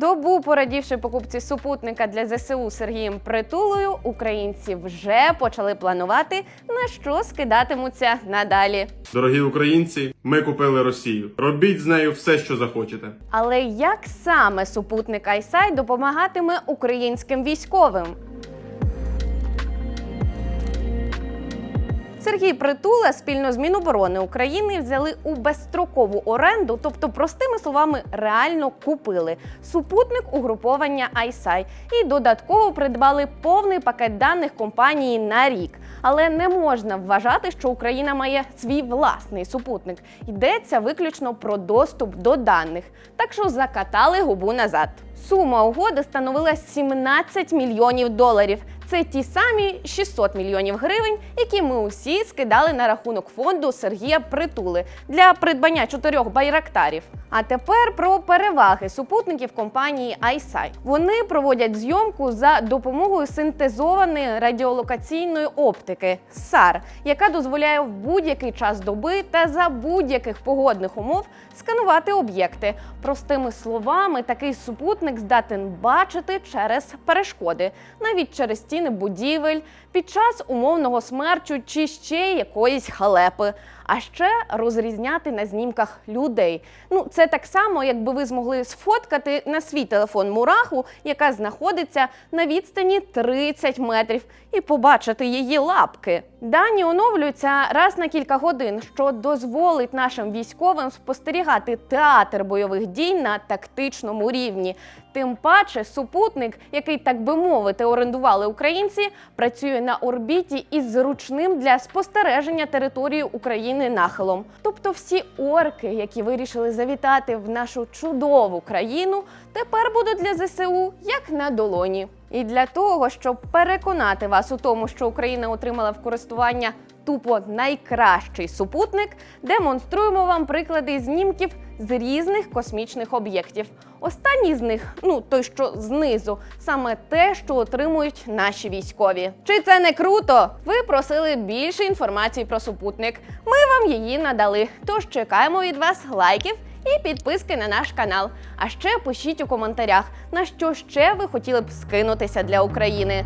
Добу порадівши покупці супутника для ЗСУ Сергієм Притулою, українці вже почали планувати, на що скидатимуться надалі. Дорогі українці, ми купили Росію. Робіть з нею все, що захочете. Але як саме супутник Айсай допомагатиме українським військовим? Сергій Притула спільно з Міноборони України взяли у безстрокову оренду, тобто, простими словами, реально купили супутник угруповання ISI і додатково придбали повний пакет даних компанії на рік. Але не можна вважати, що Україна має свій власний супутник. Йдеться виключно про доступ до даних. Так що закатали губу назад. Сума угоди становила 17 мільйонів доларів. Це ті самі 600 мільйонів гривень, які ми усі скидали на рахунок фонду Сергія Притули для придбання чотирьох байрактарів. А тепер про переваги супутників компанії ISI. Вони проводять зйомку за допомогою синтезованої радіолокаційної оптики SAR, яка дозволяє в будь-який час доби та за будь-яких погодних умов сканувати об'єкти. Простими словами, такий супутник здатен бачити через перешкоди, навіть через стіни будівель, під час умовного смерчу чи ще якоїсь халепи. А ще розрізняти на знімках людей. Ну, це так само, якби ви змогли сфоткати на свій телефон мураху, яка знаходиться на відстані 30 метрів, і побачити її лапки. Дані оновлюються раз на кілька годин, що дозволить нашим військовим спостерігати театр бойових дій на тактичному рівні. Тим паче, супутник, який, так би мовити, орендували українці, працює на орбіті із зручним для спостереження території України нахилом. Тобто, всі орки, які вирішили завітати в нашу чудову країну, тепер будуть для ЗСУ як на долоні. І для того, щоб переконати вас у тому, що Україна отримала в користування тупо найкращий супутник, демонструємо вам приклади знімків з різних космічних об'єктів. Останній з них, ну той, що знизу, саме те, що отримують наші військові. Чи це не круто? Ви просили більше інформації про супутник. Ми вам її надали. Тож чекаємо від вас лайків і підписки на наш канал. А ще пишіть у коментарях, на що ще ви хотіли б скинутися для України.